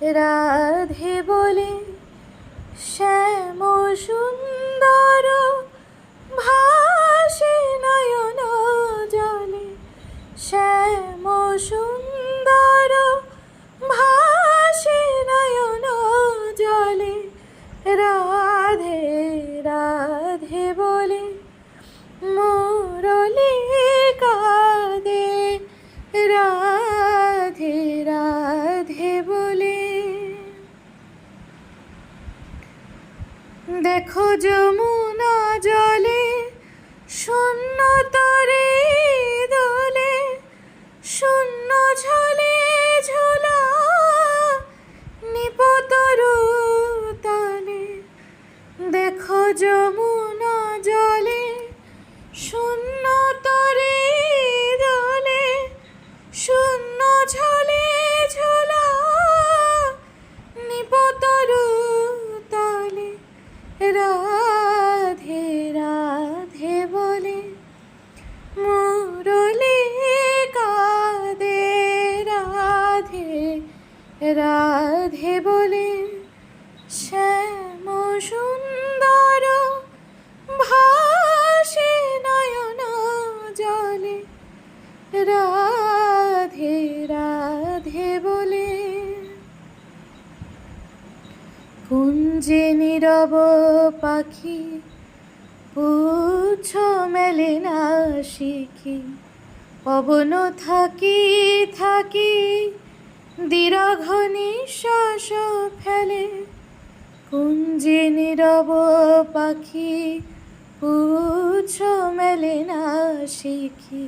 রাধে বলে, শ্যাম সুন্দর ভাসে নয়ন জলে, শ্যাম সুন্দর ভাসে নয়ন জলে। রাধে রাধে বলে মুরলি কাঁদে রাধে দেখো যমুনা জলে শূন্য তরে রাধে বলে, শ্যাম সুন্দর ভাসে নয়ন জলে। রাধে রাধে বলে, কুঞ্জে নীরব পাখি পুছ মেলে না শিখি পবন থাকি থাকি দীর্ঘ নিঃশ্বাস ফেলে, কুঞ্জে নীরব পাখি পুচ্ছ মেলে না শিখি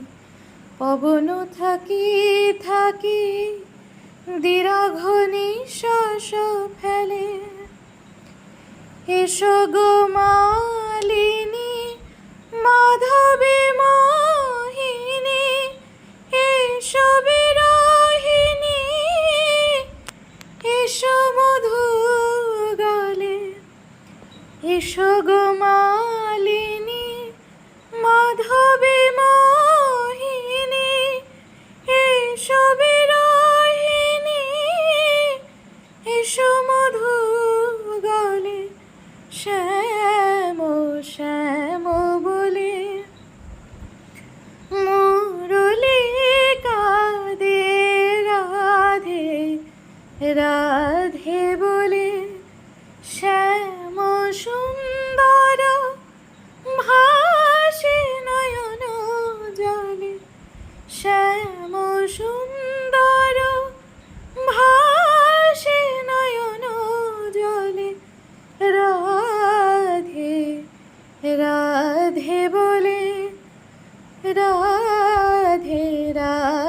পবন থাকি থাকি দীর্ঘ নিঃশ্বাস ফেলে। এসো গো মালিনী এসো গো মালিনী মাধবী মোহিনী এসো বিরোহিনী এসো মধু গলে শ্যাম শ্যাম সুন্দর ভাসে নয়ন জলে রাধে রাধে বলে রাধে রাধে।